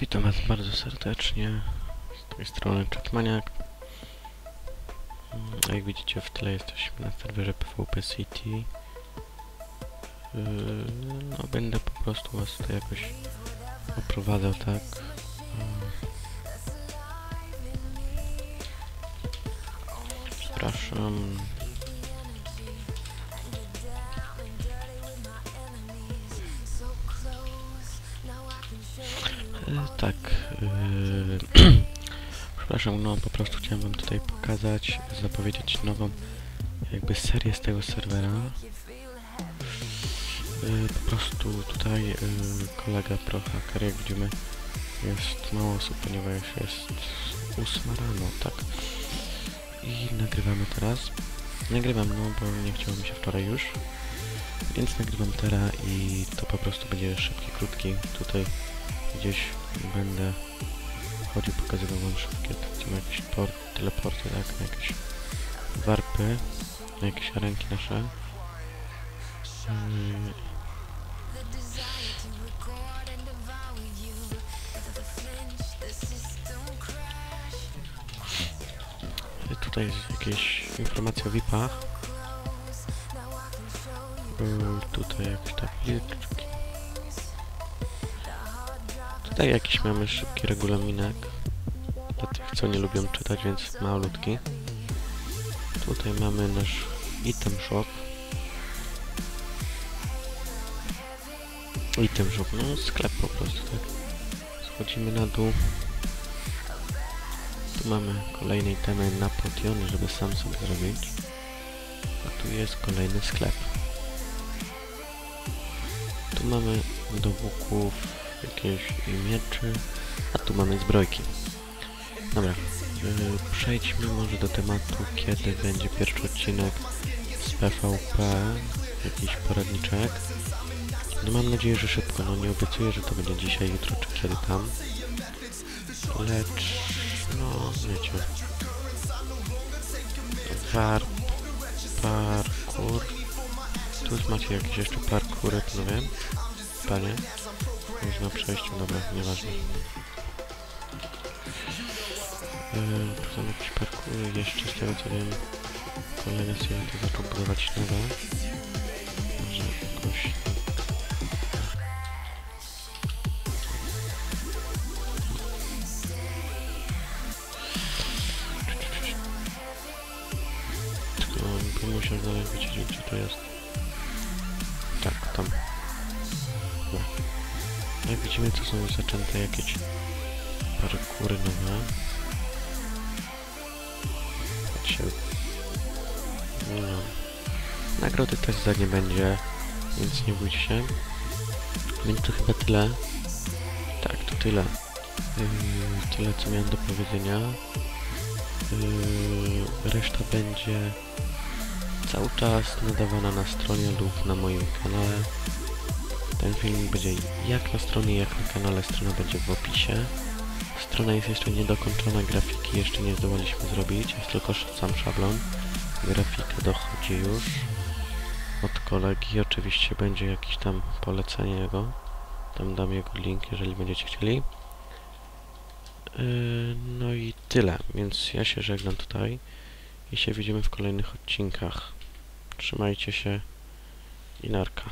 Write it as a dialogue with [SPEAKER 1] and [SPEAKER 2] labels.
[SPEAKER 1] Witam Was bardzo serdecznie. Z tej strony Chatmaniak. Mm, Jak widzicie w tle jesteśmy na serwerze PvP City. Yy, No będę po prostu Was tutaj jakoś oprowadzał, tak? Yy. Przepraszam. E, Tak. e, Przepraszam, no po prostu chciałem wam tutaj pokazać, zapowiedzieć nową jakby serię z tego serwera. E, Po prostu tutaj kolega ProHacker, jak widzimy, jest mało osób, ponieważ jest 8 rano, tak? I nagrywamy teraz. Nagrywam, no bo nie chciało mi się wczoraj już. Więc nagrywam teraz i to po prostu będzie szybki, krótki. Tutaj gdzieś będę chodził, pokazywał wam szybkie są jakieś port, teleporty, tak, na jakieś warpy, na jakieś arenki nasze. I Tutaj jest jakieś informacje o VIP-ach. Tutaj jakieś tabliczki. Tutaj jakiś mamy szybki regulaminek. Dla tych, co nie lubią czytać, więc malutki. Tutaj mamy nasz item shop. Item shop, no sklep po prostu, tak. Schodzimy na dół. Tu mamy kolejne itemy na potiony, żeby sam sobie zrobić. A tu jest kolejny sklep. Tu mamy do łuków jakieś mieczy, a tu mamy zbrojki. Dobra, yy, przejdźmy może do tematu, kiedy będzie pierwszy odcinek z PvP, jakiś poradniczek. No mam nadzieję, że szybko, no nie obiecuję, że to będzie dzisiaj, jutro czy kiedy tam. Lecz, no wiecie. Warp, parkour. Tu macie jakieś jeszcze parkoury, no wiem. Panie. Już na przejściu, dobra, nieważne. Yy, tu są jakieś parkury, jeszcze z tego co wiem, kolega sobie to zaczął budować nowe. Może jakoś... Tylko musiał znaleźć, gdzie to jest. Tak, tam. Dobra. Jak widzimy, to są zaczęte jakieś parkury nowe. Patrzcie. No. Nagrody też za nie będzie, więc nie bójcie się. Więc to chyba tyle. Tak, to tyle. Yy, tyle, co miałem do powiedzenia. Yy, reszta będzie cały czas nadawana na stronie lub na moim kanale. Ten filmik będzie jak na stronie, jak na kanale. Strona będzie w opisie. Strona jest jeszcze niedokończona, grafiki jeszcze nie zdołaliśmy zrobić. Jest tylko sam szablon. Grafika dochodzi już od kolegi. Oczywiście będzie jakieś tam polecenie jego. Tam dam jego link, jeżeli będziecie chcieli. Yy, no i tyle, więc ja się żegnam tutaj i się widzimy w kolejnych odcinkach. Trzymajcie się i narka.